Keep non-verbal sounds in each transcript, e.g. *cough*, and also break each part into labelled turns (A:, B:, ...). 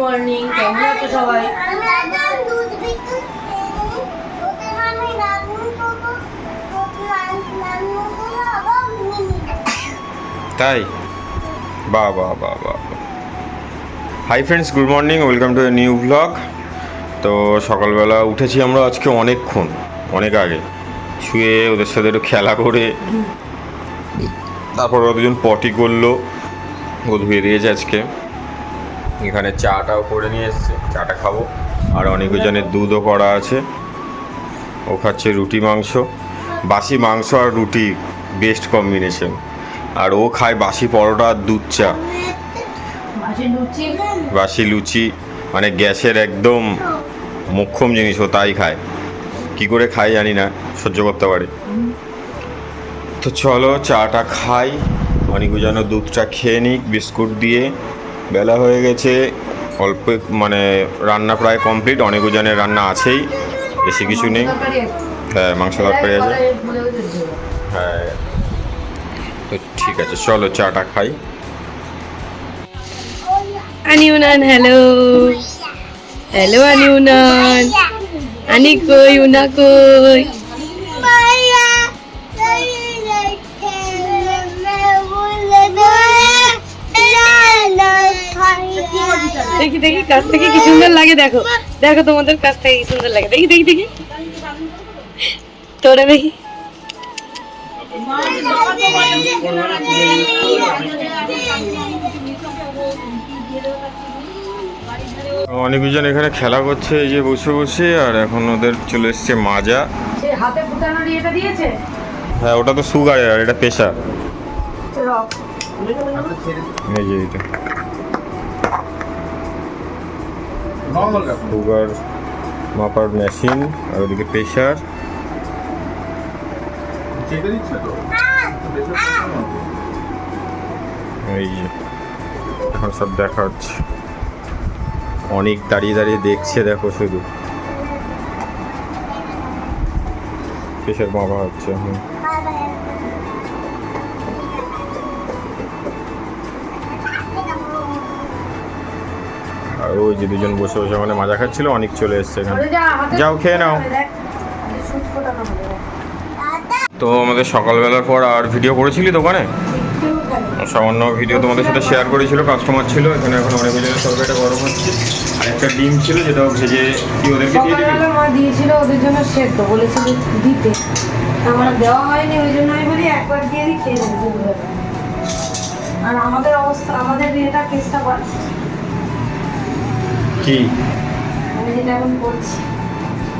A: Morning কেমন আছো সবাই?
B: তাই? বাহ বাহ বাহ বাহ hi friends good morning welcome to new blog তো সকালবেলা উঠেছি আমরা আজকে অনেকক্ষণ, অনেক আগে। শুয়ে ওদের সাথে একটু খেলা করে, তারপর ওরা দুজন পটি করল। ও ধুয়ে দিয়েছে আজকে। এখানে চাটাও করে নিয়ে এসছে। চাটা খাব। আর অনেক জনের দুধও করা আছে। ও খাচ্ছে রুটি মাংস। বাসি মাংস আর রুটি বেস্ট কম্বিনেশন আর ও খায় বাসি পরোটা আর দুধ চা। বাসি লুচি? মানে গ্যাসের একদম মোক্ষম জিনিস ও তাই খায়। কি করে খায় জানি না সহ্য করতে পারে। তো চলো চাটা খাই। অনেক যেন দুধটা খেয়ে নিক বিস্কুট দিয়ে। বেলা হয়ে গেছে, অল্প মানে রান্না প্রায় কমপ্লিট, অনেক ওজনের রান্না আছেই, বেশি কিছু নেই। হ্যাঁ মাংস তরকারি আছে। হ্যাঁ। তো ঠিক আছে, চলো চাটা খাই।
C: আনিউনান, হ্যালো। হ্যালো, আনিউনান। আনি কই উনা কই দেখি দেখি কাছ থেকে কি সুন্দর লাগে দেখো। দেখো তোমাদের কাছ থেকে কি সুন্দর লাগে। দেখি দেখি দেখি। তোরা দেখি।
B: অনেকজন এখানে খেলা করছে এই যে বসে বসে আর এখন ওদের চলে এসছে মাজা।
A: হাতে ফুটানোর ইয়েটা দিয়েছে?
B: হ্যাঁ ওটা তো সুগার আর এটা প্রেশার
A: রক।
B: এই যে এটা সুগার মাপার মেশিন আর ওদিকে প্রেশার এই যে এখন সব দেখা হচ্ছে। অনেক দাঁড়িয়ে দাঁড়িয়ে দেখছে দেখো শুধু। প্রেশার মাপা হচ্ছে। হুম ওই যে দুজন বসে বসে মানে মাজা খাচ্ছিল অনেক চলে এসছে এখানে। যাও খেয়ে নাও। তো আমাদের সকালবেলার পর আর ভিডিও করেছিলি দোকানে? সামান্য ভিডিও তোমাদের সাথে শেয়ার করেছিল কাস্টমার ছিল এখানে এখন অনেক জনের তরকারিটা গরম হচ্ছে। আর একটা ডিম ছিল যেটাও ভেজে কি ওদেরকে দিয়ে দিবি?
A: মা দিয়েছিল ওদের জন্য সেদ্ধ বলেছিল দিতে। আমার দেওয়া হয়নি ওই জন্য আমি বলি একবার দিয়ে দিই খেয়ে নেবে। আর আমাদের অবস্থা আমাদের এটা কেসটা
B: কি?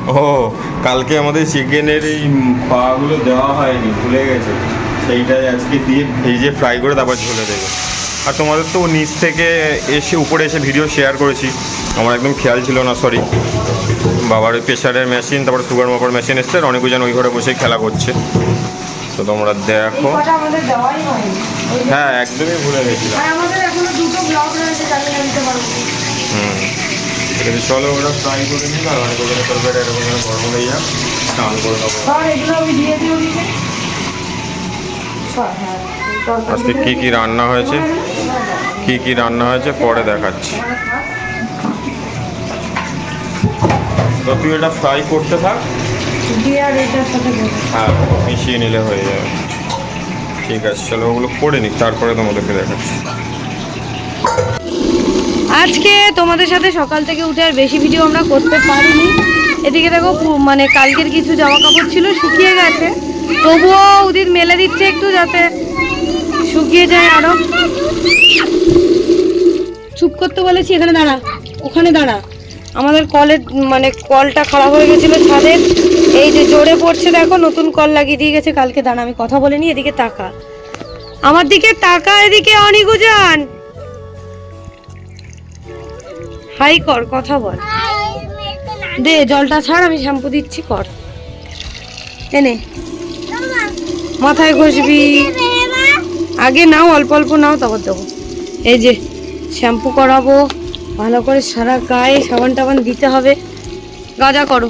B: ও কালকে আমাদের চিকেনের এই পাগুলো দেওয়া হয়নি ভুলে গেছে। সেইটাই আজকে দিয়ে ভেজে ফ্রাই করে তারপর ঝোলে দেবে। আর তোমাদের তো নিচ থেকে এসে উপরে এসে ভিডিও শেয়ার করেছি। আমার একদম খেয়াল ছিল না সরি বাবার ওই প্রেশারের মেশিন তারপর সুগার মাপার মেশিন এসছে আর অনেকজন ওই ঘরে বসে খেলা করছে। তো তোমরা দেখো। হ্যাঁ একদমই ভুলে গেছিলাম। হুম। ঠিক আছে চলো ওরা ফ্রাই করে নিই আর অনেক ওখানে তরকারি এরকম গরম হয়ে যাক স্নান করে নেব
A: সর এগুলো আমি দিয়ে দিই ওদিকে সর হ্যাঁ
B: আজকে কি কি রান্না হয়েছে? কি কি রান্না হয়েছে? পরে দেখাচ্ছি। তো তুই এটা ফ্রাই করতে থাক। হ্যাঁ মিশিয়ে নিলে হয়ে যাবে। ঠিক আছে চলো ওগুলো করে নিক তারপরে তোমাদেরকে দেখাচ্ছি।
C: আজকে তোমাদের সাথে সকাল থেকে উঠে আর বেশি ভিডিও আমরা করতে পারিনি। এদিকে দেখো মানে কালকের কিছু জামা কাপড় ছিল, শুকিয়ে গেছে। তবুও উদিত মেলে দিচ্ছে একটু যাতে শুকিয়ে যায় আরও। চুপ করতে বলেছি, এখানে দাঁড়া, ওখানে দাঁড়া। আমাদের কলের মানে কলটা খারাপ হয়ে গেছিল ছাদের। এই যে জোরে পড়ছে দেখো, নতুন কল লাগিয়ে দিয়ে গেছে। কালকে দাঁড়া, আমি কথা বলিনি এদিকে তাকা। আমার দিকে তাকা, এদিকে অনিকুজান হাই কর কথা বল। দে জলটা ছাড় আমি শ্যাম্পু দিচ্ছি কর। এনে মাথায় ঘষবি। আগে নাও অল্প অল্প নাও তারপর দেবো। এই যে শ্যাম্পু করাবো। ভালো করে সারা গায়ে সাবান টাবান দিতে হবে। গাজা করো।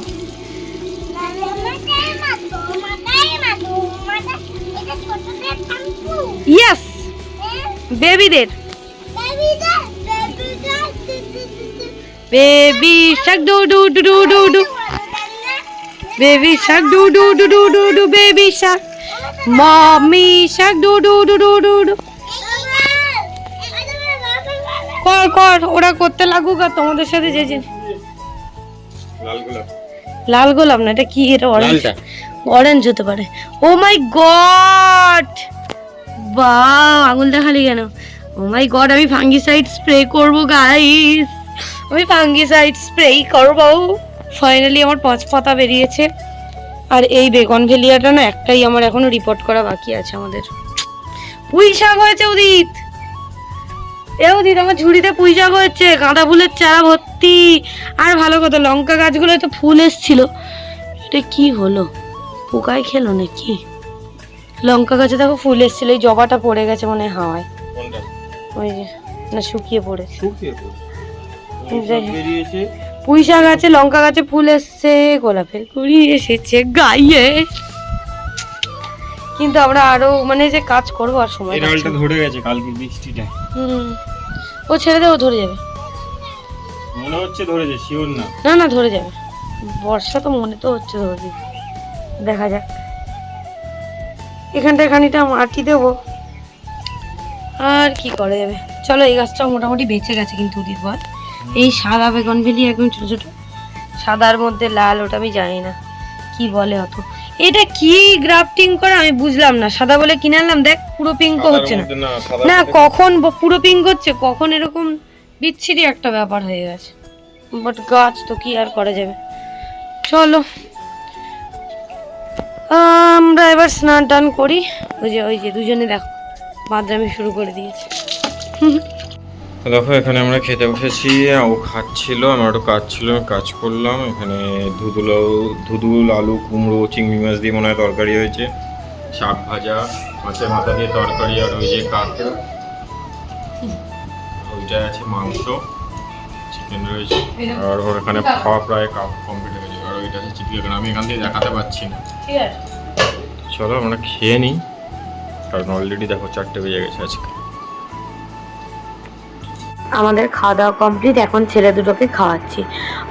C: ইয়েস বেবিদের
D: baby
C: shark do do do do do do baby shark do do do do do do baby shark mommy shark do do do do do do কর কর ওরা করতে লাগুক আর তোমাদের সাথে যে যে
B: লাল গোলাপ
C: লাল গোলাপ না এটা কি এটা অরেঞ্জ অরেঞ্জ হতে পারে ও মাই গড বা আঙুল দেখালি কেন ও মাই গড আমি ফাঙ্গিসাইড স্প্রে করব গাইস আমি ফাঙ্গিসাইড স্প্রে বাবু ফাইনালি আমার পাঁচ পাতা বেরিয়েছে। আর এই বেগন ভেলিয়াটা না একটাই আমার এখনও রিপোর্ট করা বাকি আছে আমাদের। পুঁই শাক হয়েছে উদিত। এ উদিত আমার ঝুড়িতে পুঁই শাক হয়েছে গাঁদা ফুলের চারা ভর্তি। আর ভালো কথা লঙ্কা গাছগুলো তো ফুল এসছিল। এটা কি হলো? পোকায় খেলো নাকি? লঙ্কা গাছে দেখো ফুল এসছিল এই জবাটা পড়ে গেছে মনে হয়। হাওয়ায় ওই যে না শুকিয়ে পড়েছে।
B: শুকিয়ে
C: হোক।
B: বেরিয়েছে।
C: পুঁই শাক গাছে লঙ্কা গাছে ফুল এসছে গোলাপের কুড়ি এসেছে গাইয়ে কিন্তু আমরা আরও মানে যে কাজ করব আর সময়
B: ডালটা ধরে গেছে কালকে বৃষ্টিটা।
C: হুম। ও ছেড়ে দেবো ধরে যাবে।
B: মনে হচ্ছে ধরেছে শিওর না।
C: না না ধরে যাবে। বর্ষা তো মনে তো হচ্ছে ধরে যাবে। দেখা যাক। এখানটায় খানিকটা মাটি দেবো। আর কি করা যাবে? চলো এই গাছটা মোটামুটি বেঁচে গেছে কিন্তু উদিত বল এই সাদা বেগুন ভেলি একদম ছোট ছোট। সাদার মধ্যে লাল ওটা আমি জানি না। কি বলে অত? এটা কি গ্রাফটিং করা? আমি বুঝলাম না। সাদা বলে কিনে আনলাম দেখ পুরো পিঙ্ক হচ্ছে না।
B: না
C: কখন পুরো পিঙ্ক হচ্ছে কখন এরকম বিচ্ছিরি একটা ব্যাপার হয়ে গেছে। বাট গাছ তো কি আর করা যাবে? চলো। আমরা এবার স্নান টান করি। ওই যে ওই যে দুজনে দেখো বাদরামি শুরু করে দিয়েছে।
B: দেখো এখানে আমরা খেতে বসেছি ও খাচ্ছিল আমার একটু কাজ ছিল কাজ করলাম এখানে ধুদুল ধুদুল আলু কুমড়ো চিংড়ি মাছ দিয়ে মনে হয় তরকারি হয়েছে শাক ভাজা মাছের মাথা দিয়ে তরকারি আর ওই যে কাঁকড়া ওইটা আছে মাংস চিকেন রয়েছে আর ওর এখানে খাওয়া প্রায় কমপ্লিট হয়ে গেছে আর ওইটা আছে চিকেন আমি এখান থেকে দেখাতে পাচ্ছি না।
C: ঠিক আছে।
B: চলো আমরা খেয়ে নিই কারণ অলরেডি দেখো চারটে বেজে গেছে আজকে।
C: আমাদের খাওয়া দাওয়া কমপ্লিট এখন ছেলে দুটোকে খাওয়াচ্ছি।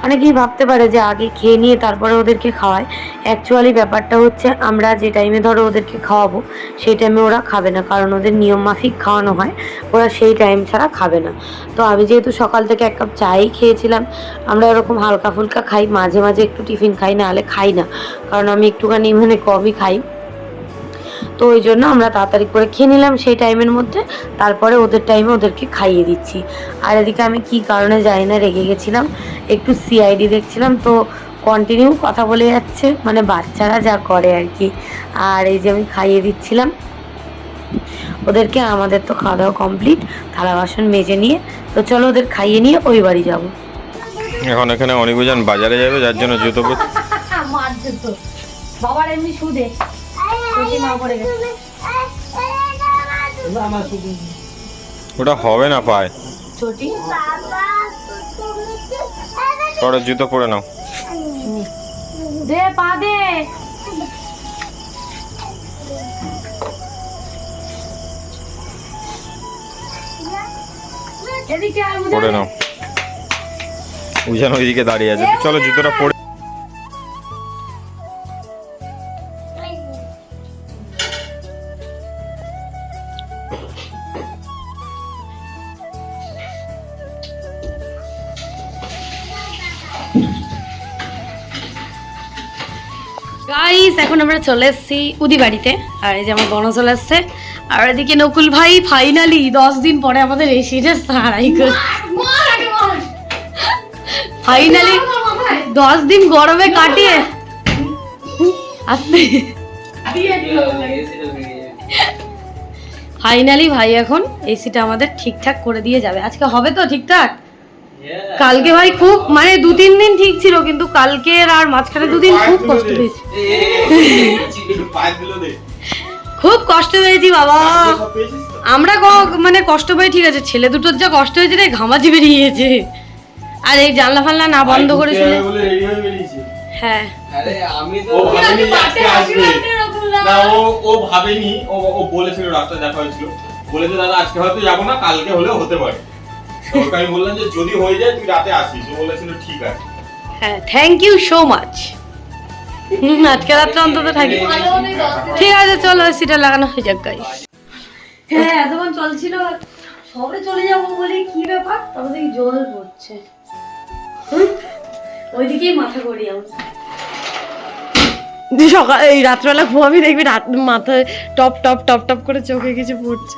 C: অনেকেই ভাবতে পারে যে আগে খেয়ে নিয়ে তারপরে ওদেরকে খাওয়ায়। অ্যাকচুয়ালি ব্যাপারটা হচ্ছে, আমরা যে টাইমে ধরো ওদেরকে খাওয়াবো, সেই টাইমে ওরা খাবে না, কারণ ওদের নিয়ম মাফিক খাওয়ানো হয়। ওরা সেই টাইম ছাড়া খাবে না। তো আমি যেহেতু সকাল থেকে এক কাপ চাই খেয়েছিলাম, আমরা এরকম হালকা ফুলকা খাই, মাঝে মাঝে একটু টিফিন খাই না হলে খাই না। কারণ আমি একটুখানি মানে কমই খাই। তো ওই জন্য আমরা তাড়াতাড়ি করে খেয়ে নিলাম সেই টাইমের মধ্যে। তারপরে ওদের টাইমে ওদেরকে খাইয়ে দিচ্ছি। আর এদিকে আমি কি কারণে জানি না রেগে গেছিলাম। একটু সিআইডি দেখছিলাম তো কন্টিনিউ কথা বলে যাচ্ছে। মানে বাচ্চারা যা করে আর কি। আর এই যে আমি খাইয়ে দিচ্ছিলাম। ওদেরকে আমাদের তো খাওয়া দাওয়া কমপ্লিট থালা বাসন মেজে নিয়ে। তো চলো ওদের খাইয়ে নিয়ে ওই বাড়ি যাব।
B: এখন এখানে অনিকুজন বাজারে যাবে যার জন্য জুতো। *laughs*
A: বাবার এমনি সুদে।
B: ওটা হবে না পায়। পরে জুতো পরে নাও।
A: দে পা দে।
B: পরে নাও। উজান ওইদিকে দাঁড়িয়ে আছে। চলো জুতোটা পরে
C: চলে এসেছি উদি বাড়িতে। আর এই যে আমার বন চলে এসছে। আর এদিকে নকুল ভাই ফাইনালি দশ দিন পরে আমাদের এসিটা সারাই ফাইনালি দশ দিন গরমে কাটিয়ে। আসতে। ফাইনালি ভাই এখন এসিটা আমাদের ঠিকঠাক করে দিয়ে যাবে। আজকে হবে তো ঠিকঠাক? কালকে ভাই খুব মানে দু তিন দিন ঠিক ছিল কিন্তু কালকের আর মাঝখানে দুদিন খুব কষ্ট পেয়েছি *laughs* খুব কষ্ট পেয়েছি বাবা। আমরা ক- মানে কষ্ট পাই ঠিক আছে ছেলে দুটোর যা কষ্ট হয়েছে রে ঘামাচি বেরিয়েছে আর এই জানলা ফাল্লা না বন্ধ করে করেছিল হ্যাঁ
E: আমি তো
B: ও ভাবেনি না। ও ও ভাবেনি ও ও বলেছিল রাস্তা দেখা হয়েছিল। বলেছে দাদা আজকে হয়তো যাব না কালকে হলেও হতে পারে। ওকে আমি বললাম যে যদি হয়ে যায় তুই রাতে আসিস। ও বলেছিল ঠিক আছে।
C: হ্যাঁ থ্যাংক ইউ সো মাচ আজকে রাত্রে অন্তত থাকি। ঠিক আছে চলো এসিটা লাগানো হয়ে যাক গাইস হ্যাঁ এতক্ষণ চলছিল। সবে চলে যাব বলে কি ব্যাপার? তারপর দেখি জল পড়ছে। ওইদিকেই মাথা করি আমার সকাল এই রাত্রবেলা ঘুমাবি দেখবি রাত মাথায় টপ টপ টপ টপ করে চোখে কিছু পড়ছে।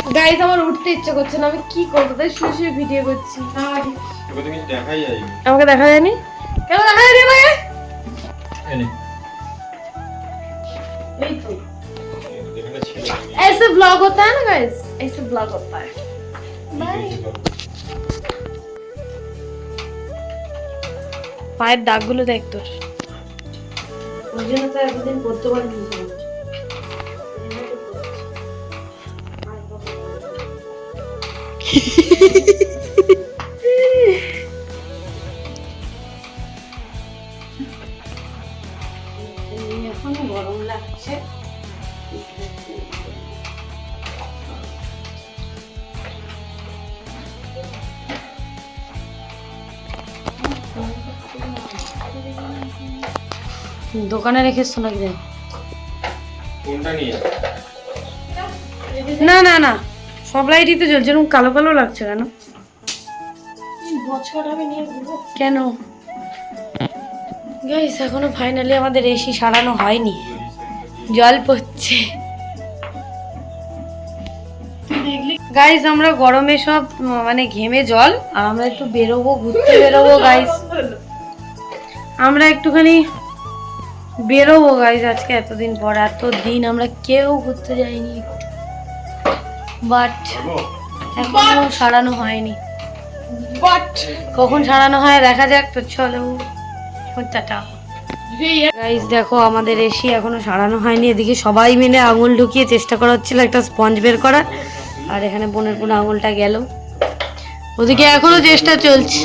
C: তো গাইস আমার উঠতে ইচ্ছে করছে না আমি কি করবো তাই শুয়ে শুয়ে ভিডিও করছি
B: তোকে তো কিছু দেখাই যায়নি
C: আমাকে দেখা যায়নি কেন দেখা যায়নি আমাকে
B: এনে
C: এই তো
B: এখানে ছিল
C: ऐसे ब्लॉग होता है ना गाइस ऐसे ब्लॉग होता है পায়ের দাগগুলো দেখ তোর ওই জন্য তো এতদিন করতে পারিনি এখন গরম লাগছে। দোকানে রেখেছো নাকি? রে?
B: কোনটা নিয়ে
C: না না না। সব লাইটই তো জ্বলছে এরকম কালো কালো লাগছে কেন? কেন? গাইস এখনও ফাইনালি আমাদের এসি সারানো হয়নি। জল পড়ছে। গাইস আমরা গরমে সব মানে ঘেমে জল আর আমরা একটু বেরোবো ঘুরতে বেরোবো গাইস আমরা একটুখানি বেরোবো গাইস আজকে এতদিন পর এত দিন আমরা কেউ ঘুরতে যাইনি। বাট এখনও সারানো হয়নি। বাট কখন সারানো হয় দেখা যাক তো চলো টাটা। গাইস দেখো আমাদের এসি এখনও সারানো হয়নি। এদিকে সবাই মিলে আঙুল ঢুকিয়ে চেষ্টা করা হচ্ছিল একটা স্পঞ্জ বের করার। আর এখানে বোনের পুরো আঙুলটা গেল। ওদিকে এখনও চেষ্টা চলছে।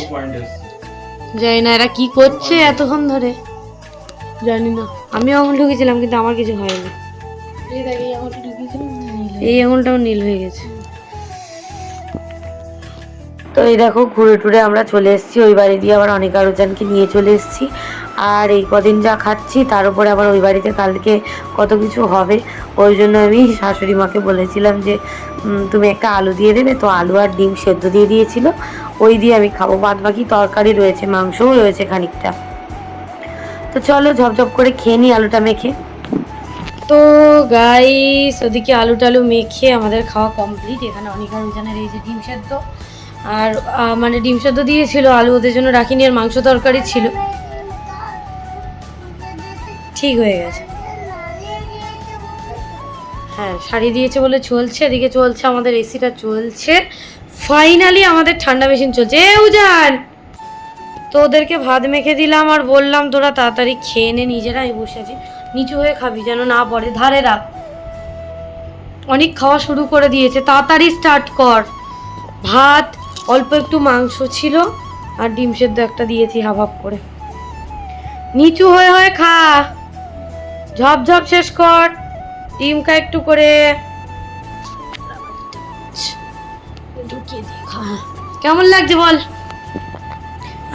C: জানি না এরা কি করছে এতক্ষণ ধরে। জানি না। আমিও আঙুল ঢুকেছিলাম কিন্তু আমার কিছু হয়নি। এই আঙুলটাও নীল হয়ে গেছে। তো এই দেখো, ঘুরে টুরে আমরা চলে এসেছি। ওই বাড়ি দিয়ে আবার অনেক আরোজনকে নিয়ে চলে এসেছি। আর এই কদিন যা খাচ্ছি, তার উপরে আবার ওই বাড়িতে কালকে কত কিছু হবে। ওই জন্য আমি শাশুড়ি মাকে বলেছিলাম যে তুমি একটা আলু দিয়ে দেবে। তো আলু আর ডিম সেদ্ধ দিয়ে দিয়েছিল। ওই দিয়ে আমি খাব। বাদ বাকি তরকারি রয়েছে, মাংসও রয়েছে খানিকটা। তো চলো, ঝপঝপ করে খেয়ে নিই আলুটা মেখে। তো গাইস ওদিকে আলু টালু মেখে আমাদের খাওয়া কমপ্লিট এখানে অনেক আরোজনের এই যে ডিম সেদ্ধ। আর মানে ডিম সেদ্ধ দিয়েছিল, আলু ওদের জন্য রাখিনি, আর মাংস তরকারি ছিল। ঠিক হয়ে গেছে। হ্যাঁ শাড়ি দিয়েছে বলে চলছে। এদিকে চলছে আমাদের এসিটা চলছে। ফাইনালি আমাদের ঠান্ডা মেশিন চলছে। এ, উজান! তো ওদেরকে ভাত মেখে দিলাম আর বললাম তোরা তাড়াতাড়ি খেয়ে নে নিজেরা আমি বসে আছি। নিচু হয়ে খাবি যেন না পড়ে। ধারে রাখ। অনেক খাওয়া শুরু করে দিয়েছে। তাড়াতাড়ি স্টার্ট কর। ভাত, অল্প একটু মাংস ছিল আর ডিম সেদ্ধ একটা দিয়েছি হাফ করে। নিচু হয়ে হয়ে খা। ঝপ ঝপ শেষ কর। ডিম খা একটু করে কেমন লাগছে বল?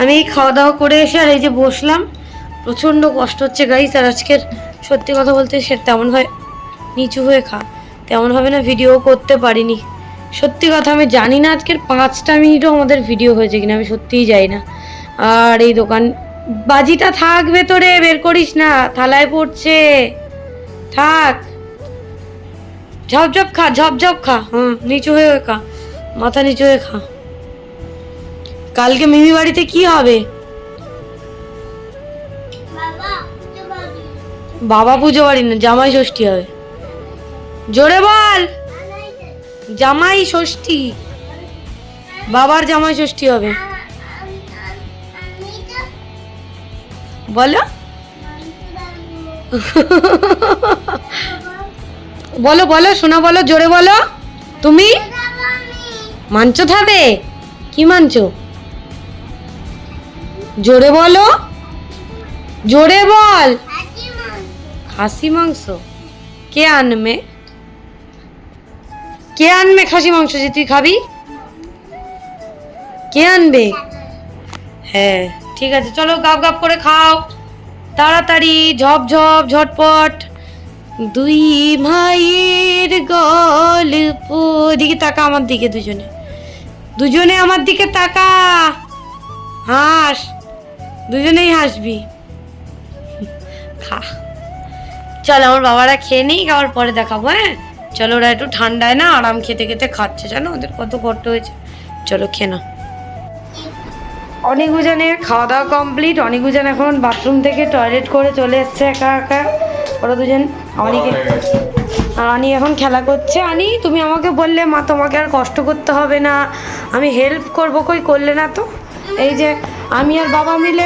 C: আমি খাওয়া দাওয়া করে এসে আর এই যে বসলাম। প্রচণ্ড কষ্ট হচ্ছে গাইস আর আজকের সত্যি কথা বলতে সে তেমন তেমনভাবে নিচু হয়ে খা। তেমনভাবে না ভিডিও করতে পারিনি। সত্যি কথা আমি জানি না আজকের পাঁচটা মিনিটও আমাদের ভিডিও হয়েছে কিনা, আমি সত্যিই যাই না। আর এই দোকান, বাজিটা থাক ভেতরে, বের করিস না, থালায় পড়ছে। থাক। ঝপঝপ খা ঝপঝপ খা। হুম, নিচু হয়ে খা। মাথা নিচু হয়ে খা। কালকে মিমি বাড়িতে কি হবে?
D: বাবা
C: পুজো বাড়ি না, জামাই ষষ্ঠী হবে। জোরে বল! জামাই ষষ্ঠী। বাবার জামাই ষষ্ঠী হবে। বলো। বলো বলো, শোনা, বলো, জোরে বলো। তুমি? মাঞ্চ খাবে কি মাঞ্চ জোরে বলো। জোরে বল। খাসি মাংস? কে আনবে? কে আনবে খাসি মাংস যে তুই খাবি? কে আনবে? হ্যাঁ ঠিক আছে, চলো গাপ গাপ করে খাও। তাড়াতাড়ি, ঝপ ঝপ, ঝটপট। দুই ভাইয়ের গল্প দিকে তাকা আমার দিকে দুজনে। দুজনে আমার দিকে তাকা। হাস। দুজনেই হাসবি। খা। চল আমার বাবারা খেয়ে নিই আবার পরে দেখাবো হ্যাঁ? চলো ওরা একটু ঠান্ডায় না আরাম খেতে খেতে খাচ্ছে জানো? ওদের কত কষ্ট হয়েছে। চলো খেয়ে না অনেক উজানের খাওয়া দাওয়া কমপ্লিট অনেক উজান এখন বাথরুম থেকে টয়লেট করে চলে এসছে একা একা। ওরা দুজন অনেকে আর আনি এখন খেলা করছে। আনি তুমি আমাকে বললে মা তোমাকে আর কষ্ট করতে হবে না। আমি হেল্প করব কই করলে না তো? এই যে আমি আর বাবা মিলে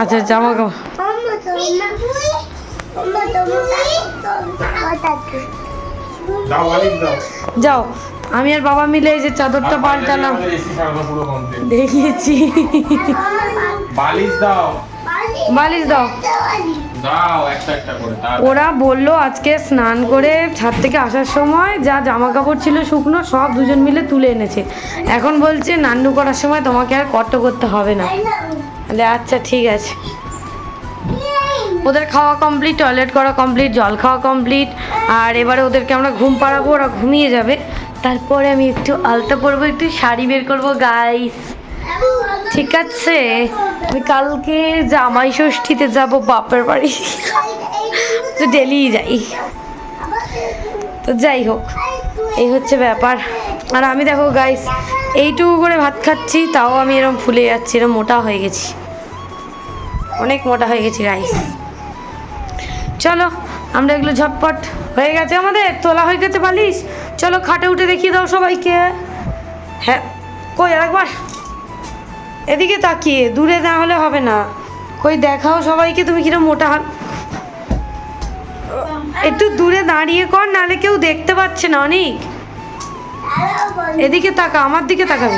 C: আচ্ছা জামা কাপড়।
D: আম্মা তোমার আম্মা তোমার
B: দাও বালিশ দাও
C: যাও। আমি আর বাবা মিলে এই যে চাদরটা পাল্টালাম দেখিয়েছি।
B: বালিশ দাও।
C: বালিশ দাও। ওরা বলল আজকে স্নান করে ছাদ থেকে আসার সময় যা জামা কাপড় ছিল, শুকনো, সব দুজন মিলে তুলে এনেছে। এখন বলছে, নান্নু করার সময় তোমাকে আর কষ্ট করতে হবে না। আচ্ছা ঠিক আছে। ওদের খাওয়া কমপ্লিট টয়লেট করা কমপ্লিট জল খাওয়া কমপ্লিট আর এবারে ওদেরকে আমরা ঘুম পাড়াবো, ওরা ঘুমিয়ে যাবে। তারপরে আমি একটু আলতা পরবো, একটু শাড়ি বের করব গাইস ঠিক আছে, আমি কালকে জামাই ষষ্ঠীতে যাব বাপের বাড়ি। তো ডেলি যাই। তো যাই হোক, এই হচ্ছে ব্যাপার। আর আমি দেখো গাইস এইটুকু করে ভাত খাচ্ছি, তাও আমি এরকম ফুলে যাচ্ছি এরকম মোটা হয়ে গেছি। অনেক মোটা হয়ে গেছি গাইস চলো, আমরা এগুলো ঝটপট। হয়ে গেছে আমাদের? তোলা হয়ে গেছে বালিশ? চলো, খাটে উঠে দেখিয়ে দাও সবাইকে। হ্যাঁ কই আরেকবার? এদিকে তাকিয়ে, দূরে না হলে হবে না। কই দেখাও সবাইকে তুমি কিরম মোটা একটু দূরে দাঁড়িয়ে কর, নাহলে কেউ দেখতে পাচ্ছে না, অনেক। এদিকে তাকা, আমার দিকে তাকাবে।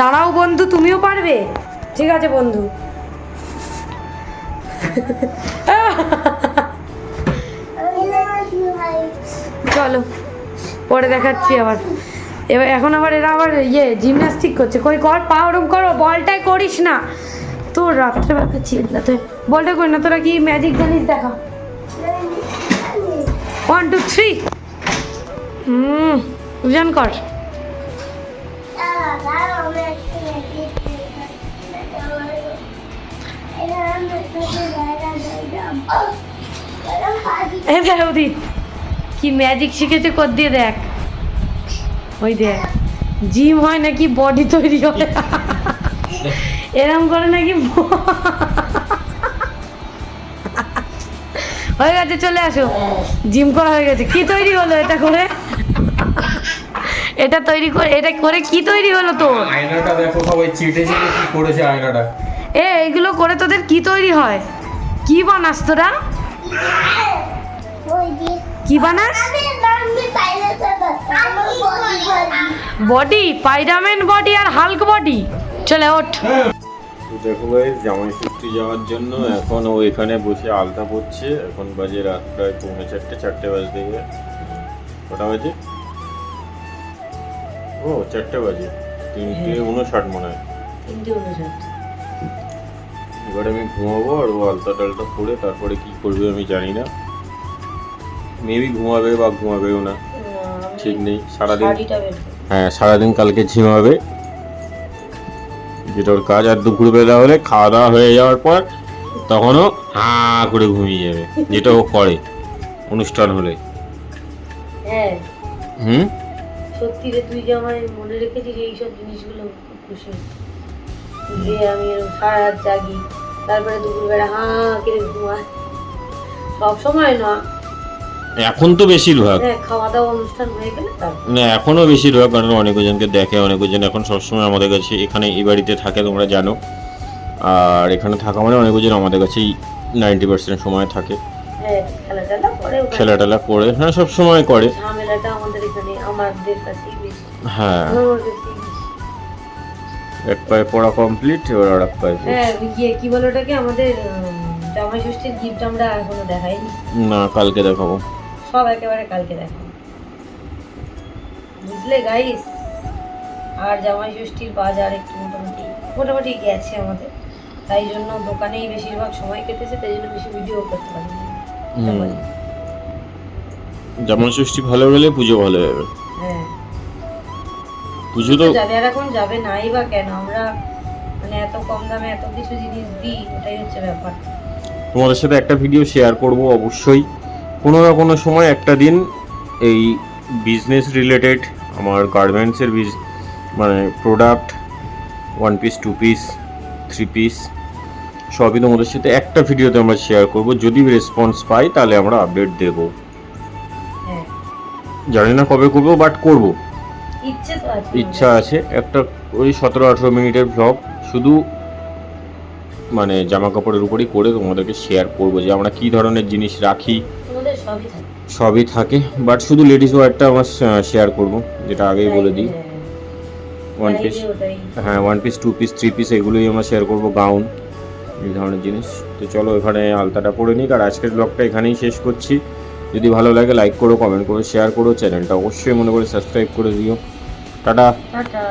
C: দাঁড়াও বন্ধু, তুমিও পারবে। ঠিক আছে বন্ধু। চলো, পরে দেখাচ্ছি আবার। এবার এখন আবার এরা আবার ইয়ে জিমনাস্টিক করছে। কই, কর, পা ওরম করো, বলটাই করিস না। তোর রাত্রেবেলা চিল্লাতে বলটা করি না, তোরা কি ম্যাজিক জানিস দেখা। ওয়ান টু থ্রি হুম উজান কর। কি ম্যাজিক শিখেছে, কর দিয়ে দেখ। ওই দেখ জিম হয় নাকি বডি তৈরি হয়? এরম করে নাকি হয়ে গেছে চলে আসো। জিম করা হয়ে গেছে। কি তৈরি হলো এটা করে? এটা তৈরি করে এটা করে কি তৈরি হলো তোর?
B: আয়নাটা দেখো সবাই চেটে চেটে কি করেছে আয়নাটা।
C: এ এইগুলো করে তোদের কি তৈরি হয়? কি বানাস তোরা? কি বানাস? বডি পাইরামেন বডি আর হাল্ক বডি চলে ওঠ।
B: দেখো ভাই জামাই ষষ্ঠী যাওয়ার জন্য এখন ও এখানে বসে আলতা পড়ছে এখন বাজে রাত প্রায় পৌনে চারটে চারটে বাজে গিয়ে কটা বাজে? ও চারটে বাজে। তিনটে উনষাট মনে হয়। এবারে আমি ঘুমাবো আর ও আলতা টালতা পরে তারপরে কি করবে আমি জানি না। মেবি ঘুমাবে বা ঘুমাবেও না। ঠিক নেই সারাদিন হ্যাঁ সারাদিন কালকে ঝিমাবে যেটা ওর কাজ আর দুপুরবেলা হলে খাওয়া দাওয়া হয়ে যাওয়ার পর তখনও হাঁ করে ঘুমিয়ে যাবে যেটা ও করে অনুষ্ঠান হলে।
C: হ্যাঁ।
B: হুম?
C: সত্যি রে তুই যে আমার মনে রেখেছিস এইসব জিনিসগুলো খুব খুশি। যে আমি এরকম সারা রাত জাগি তারপরে দুপুরবেলা হাঁ করে ঘুমাই। সব সময় না
B: এখন তো বেশিরভাগ
C: হ্যাঁ খাওয়া দাওয়া অনুষ্ঠান হয়ে গেলে তারপর।
B: না এখনও বেশিরভাগ কারণ অনেকজনকে দেখে অনেকজন এখন সবসময় আমাদের কাছে এখানে এই বাড়িতে থাকে তোমরা জানো। আর এখানে থাকা মানে অনেকজন আমাদের কাছেই নাইনটি পার্সেন্ট সময় থাকে।
C: হ্যাঁ খেলা টেলা করে
B: টেলা করে হ্যাঁ সব সময় করে।
C: ঝামেলাটা আমাদের এখানে আমাদের কাছেই বেশি।
B: হ্যাঁ। এক পায়ে পড়া কমপ্লিট এবার আর এক পায়ে
C: হ্যাঁ কি বলে ওটাকে? আমাদের জামাই ষষ্ঠীর গিফট আমরা এখনও দেখাইনি।
B: না কালকে দেখাবো।
C: সব একেবারে কালকে দেখাবো বুঝলে গাইস আর জামাই ষষ্ঠীর বাজার একটু মোটামুটি মোটামুটি গেছে আমাদের। তাই জন্য দোকানেই বেশিরভাগ সময় কেটেছে তাই জন্য বেশি ভিডিও করতে পারিনি।
B: যেমন ষষ্ঠী ভালো গেলে পুজো ভালো যাবে
C: হ্যাঁ।
B: পুজো তো
C: যাবে আর এখন যাবে নাই বা কেন? আমরা মানে এত কম দামে এত কিছু জিনিস দিই ওটাই হচ্ছে ব্যাপার।
B: তোমাদের সাথে একটা ভিডিও শেয়ার করব অবশ্যই। কোনো না কোনো সময় একটা দিন এই বিজনেস রিলেটেড আমার গার্মেন্টসের বিজ মানে product one piece two piece three piece সবই তোমাদের সাথে একটা ভিডিওতে আমরা শেয়ার করব। যদি রেসপন্স পাই তাহলে আমরা আপডেট দেব।
C: হ্যাঁ।
B: জানি না কবে করব বাট করব।
C: ইচ্ছে আছে।
B: একটা ওই সতেরো আঠেরো মিনিটের ব্লগ শুধু মানে জামা কাপড়ের উপরই করে তোমাদেরকে শেয়ার করব যে আমরা কি ধরনের জিনিস রাখি।
C: সবই থাকে।
B: বাট শুধু লেডিস ওয়ারটা আমার শেয়ার করব যেটা আগেই বলে দিই। ওয়ান পিস হ্যাঁ one piece two piece three piece এগুলোই আমরা শেয়ার করব গাউন এই ধরনের জিনিস। তো চলো এখানে আলতাটা পরে নিই আর আজকের ব্লগটা এখানেই শেষ করছি। যদি ভালো লাগে লাইক করো কমেন্ট করো শেয়ার করো চ্যানেলটা অবশ্যই মনে করে সাবস্ক্রাইব করে দিও। টাটা।
C: টাটা।